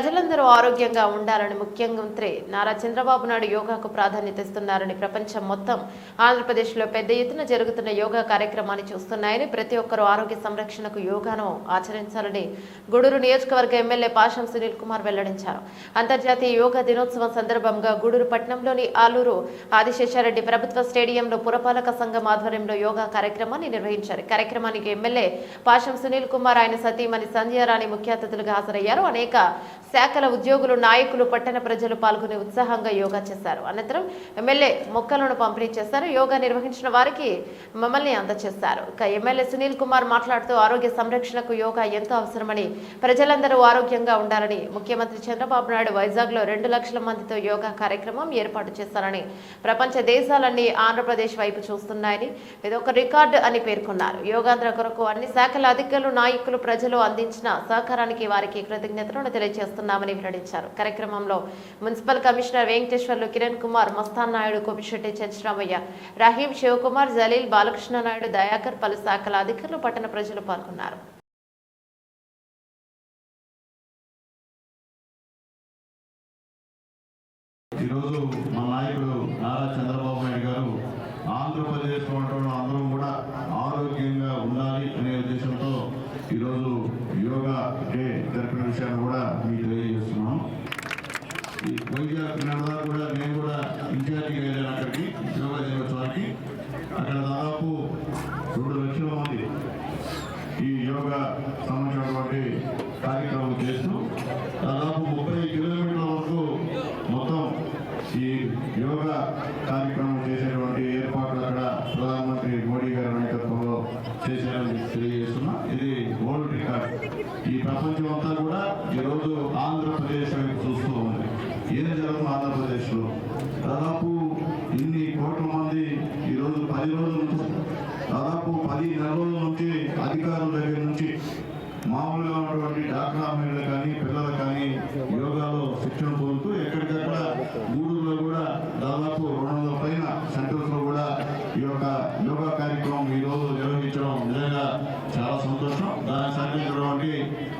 ప్రజలందరూ ఆరోగ్యంగా ఉండాలని ముఖ్యమంత్రి నారా చంద్రబాబు నాయుడు యోగాకు ప్రాధాన్యత ఇస్తున్నారని ప్రపంచం మొత్తం ఆంధ్రప్రదేశ్లో పెద్ద ఎత్తున జరుగుతున్న యోగా కార్యక్రమాన్ని చూస్తున్నాయని ప్రతి ఒక్కరూ ఆరోగ్య సంరక్షణకు యోగాను ఆచరించాలని గూడూరు నియోజకవర్గ ఎమ్మెల్యే పాషం సునీల్ కుమార్ వెల్లడించారు. అంతర్జాతీయ యోగా దినోత్సవం సందర్భంగా గూడూరు పట్టణంలోని ఆలూరు ఆదిశేషారెడ్డి ప్రభుత్వ స్టేడియంలో పురపాలక సంఘం ఆధ్వర్యంలో యోగా కార్యక్రమాన్ని నిర్వహించారు. కార్యక్రమానికి ఎమ్మెల్యే పాషం సునీల్ కుమార్ ఆయన సతీమణి సంధ్యారాణి ముఖ్య అతిథులుగా హాజరయ్యారు. అనేక శాఖల ఉద్యోగులు నాయకులు పట్టణ ప్రజలు పాల్గొని ఉత్సాహంగా యోగా చేశారు. అనంతరం ఎమ్మెల్యే మొక్కలను పంపిణీ చేశారు. యోగా నిర్వహించిన వారికి మమ్మల్ని అందజేశారు ఇక ఎమ్మెల్యే సునీల్ కుమార్ మాట్లాడుతూ ఆరోగ్య సంరక్షణకు యోగా ఎంతో అవసరమని ప్రజలందరూ ఆరోగ్యంగా ఉండాలని ముఖ్యమంత్రి చంద్రబాబు నాయుడు వైజాగ్లో రెండు లక్షల మందితో యోగా కార్యక్రమం ఏర్పాటు చేశారని ప్రపంచ దేశాలన్నీ ఆంధ్రప్రదేశ్ వైపు చూస్తున్నాయని ఇది ఒక రికార్డు అని పేర్కొన్నారు. యోగాంధ్ర కొరకు అన్ని శాఖల అధికారులు నాయకులు ప్రజలు అందించిన సహకారానికి వారికి కృతజ్ఞతలను చేస్తున్నామని వెల్లడించారు. కార్యక్రమంలో మున్సిపల్ కమిషనర్ వెంకటేశ్వర్లు కిరణ్ కుమార్ మస్తాన్ నాయుడు కోపిశెట్టి చంద్రరామయ్య రహీం శివకుమార్ జలీల్ బాలకృష్ణ నాయుడు దయాకర్ పలు శాఖల అధికారులు పట్టణ ప్రజలు పాల్గొన్నారు. ఈరోజు మా నాయకుడు నారా చంద్రబాబు నాయుడు గారు ఆంధ్రప్రదేశ్ ఉన్నటువంటి అందరం కూడా ఆరోగ్యంగా ఉండాలి అనే ఉద్దేశంతో ఈరోజు యోగా డే జరిపిన విషయాన్ని కూడా మీకు తెలియజేస్తున్నాం. ఈ వైజాగ్ నిన్న కూడా నేను కూడా ఇన్ఛార్జిగా వెళ్ళాను అక్కడికి యోగా దినోత్సవానికి అక్కడ దాదాపు రెండు లక్షల మంది ఈ యోగా సంబంధించినటువంటి కార్యక్రమం చేస్తూ దాదాపు ముప్పై కిలోమీటర్ల వరకు మొత్తం ఈ యోగా కార్యక్రమం చేసేటువంటి ఏర్పాట్లు అక్కడ ప్రధానమంత్రి మోడీ గారి నాయకత్వంలో చేశారని తెలియజేస్తున్నా ఇది వరల్డ్ రికార్డ్ ఈ ప్రపంచం అంతా కూడా ఈరోజు ఆంధ్రప్రదేశ్ వైపు చూస్తూ ఉంది. ఏం జరుగుతుంది ఆంధ్రప్రదేశ్లో? దాదాపు ఇన్ని కోట్ల మంది ఈరోజు పది రోజుల నుంచి దాదాపు పది నెల రోజుల నుంచి అధికారుల దగ్గర నుంచి మామూలుగా ఉన్నటువంటి డాక్టర్ అమ్మాయిలు కానీ పిల్లలు కానీ యోగాలో శిక్షణ పొందుతూ దానికి సంబంధించినటువంటి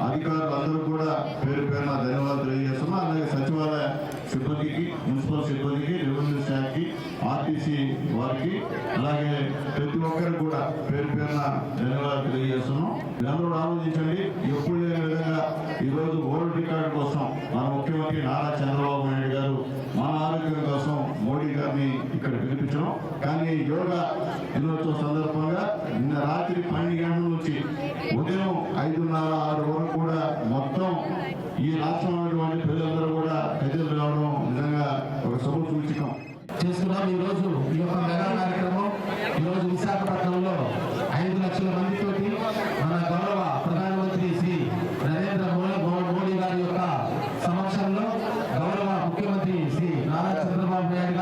అధికారులు అందరూ కూడా పేరు పేరున ధన్యవాదాలు తెలియజేస్తున్నాం. అలాగే సచివాలయ సిబ్బందికి మున్సిపల్ సిబ్బందికి రెవెన్యూ శాఖకి ఆర్టీసీ వారికి అలాగే ప్రతి ఒక్కరికి కూడా పేరు పేరున ధన్యవాదాలు తెలియజేస్తున్నాం. అందరూ ఆలోచించండి ఎప్పుడు లేని విధంగా ఈరోజు వరల్డ్ రికార్డు కోసం మన ముఖ్యమంత్రి నారా చంద్రబాబు మోడీ గారిని ఇక్కడ పిలిపించడం. కానీ యోగా దినోత్సవం సందర్భంగా నిన్న రాత్రి పన్నెండు గంటల నుంచి ఉదయం ఐదున్నర ఆరు వరకు కూడా మొత్తం ఈ రాష్ట్రంలో ప్రజలందరూ కూడా ప్రజలు రావడం నిజంగా ఒక శుభ సూచికం. చేసుకున్నాం ఈరోజు ఈ యొక్క మెగా కార్యక్రమం ఈరోజు విశాఖపట్నంలో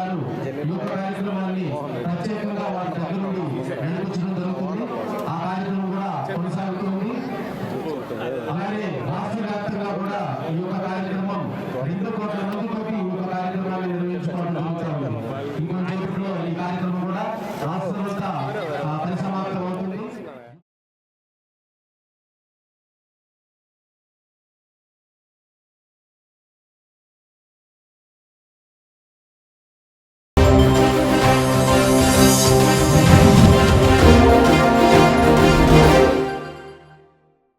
గారు యువ కార్యక్రమాన్ని ప్రత్యేకంగా వారి దగ్గర నుండి నడిపించడం జరుగుతుంది. ఆ కార్యక్రమం కూడా కొనసాగుతుంది. అలాగే రాష్ట్ర వ్యాప్తంగా కూడా ఈ యొక్క కార్యక్రమం రెండు కోట్ల